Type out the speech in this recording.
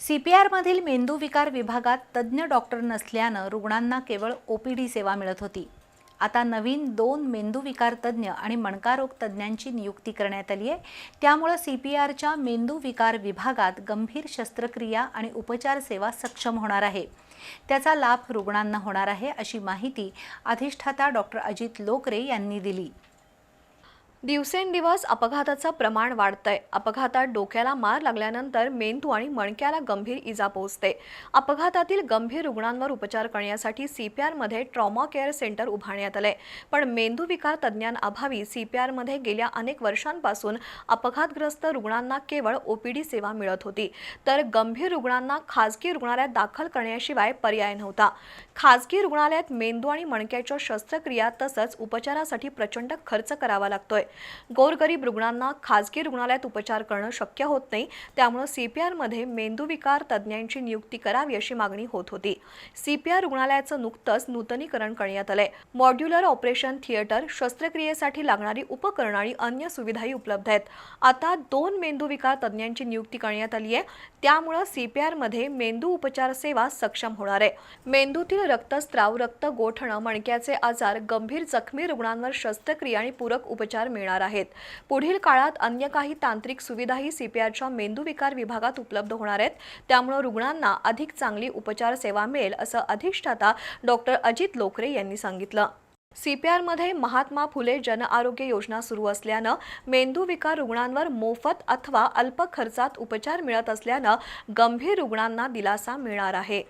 C P आरमधील मेंदूविकार विभागात तज्ज्ञ doctor नसल्यानं रुग्णांना केवळ ओ पी डी सेवा मिळत होती. आता नवीन दोन मेंदूविकार तज्ज्ञ आणि मणकारोग तज्ज्ञांची नियुक्ती करण्यात आली आहे. त्यामुळं सी पी आरच्या मेंदूविकार विभागात गंभीर शस्त्रक्रिया आणि उपचार सेवा सक्षम होणार आहे. त्याचा लाभ रुग्णांना होणार आहे अशी माहिती अधिष्ठाता डॉक्टर अजित लोकरे यांनी दिली. दिवसेंदिवस अपघाताचं प्रमाण वाढतंय. अपघातात डोक्याला मार लागल्यानंतर मेंदू आणि मणक्याला गंभीर इजा पोहोचते. अपघातातील गंभीर रुग्णांवर उपचार करण्यासाठी सीपीआरमध्ये ट्रॉमा केअर सेंटर उभारण्यात आलंय. पण मेंदू विकार तज्ज्ञांअभावी सीपीआरमध्ये गेल्या अनेक वर्षांपासून अपघातग्रस्त रुग्णांना केवळ ओपीडी सेवा मिळत होती. तर गंभीर रुग्णांना खाजगी रुग्णालयात दाखल करण्याशिवाय पर्याय नव्हता. खाजगी रुग्णालयात मेंदू आणि मणक्याच्या शस्त्रक्रिया तसंच उपचारासाठी प्रचंड खर्च करावा लागतोय. गोरगरीब रुग्णांना खाजगी रुग्णालयात उपचार करणं शक्य होत नाही. त्यामुळे सीपीआरमध्ये मेंदूविकार तज्ज्ञांची नियुक्ती करावी अशी मागणी होत होती. सीपीआर रुग्णालयाचं नुकतंच नूतनीकरण करण्यात आलंय. मॉड्युलर ऑपरेशन थिएटर शस्त्रक्रियेसाठी लागणारी उपकरणं आणि अन्य सुविधाही उपलब्ध आहेत. आता दोन मेंदूविकार तज्ज्ञांची नियुक्ती करण्यात आली आहे. त्यामुळं सीपीआरमध्ये मेंदू उपचार सेवा सक्षम होणार आहे. मेंदूतील रक्तस्त्राव रक्त गोठणं मणक्याचे आजार गंभीर जखमी रुग्णांवर शस्त्रक्रिया आणि पूरक उपचार मिळणार आहेत. पुढील काळात अन्य काही तांत्रिक सुविधाही सीपीआरच्या मेंदूविकार विभागात उपलब्ध होणार आहेत. त्यामुळे रुग्णांना अधिक चांगली उपचार सेवा मिळेल असं अधिष्ठाता डॉक्टर अजित लोकरे यांनी सांगितलं. सीपीआरमध्ये महात्मा फुले जन आरोग्य योजना सुरू असल्यानं मेंदूविकार रुग्णांवर मोफत अथवा अल्प खर्चात उपचार मिळत असल्यानं गंभीर रुग्णांना दिलासा मिळणार आहे.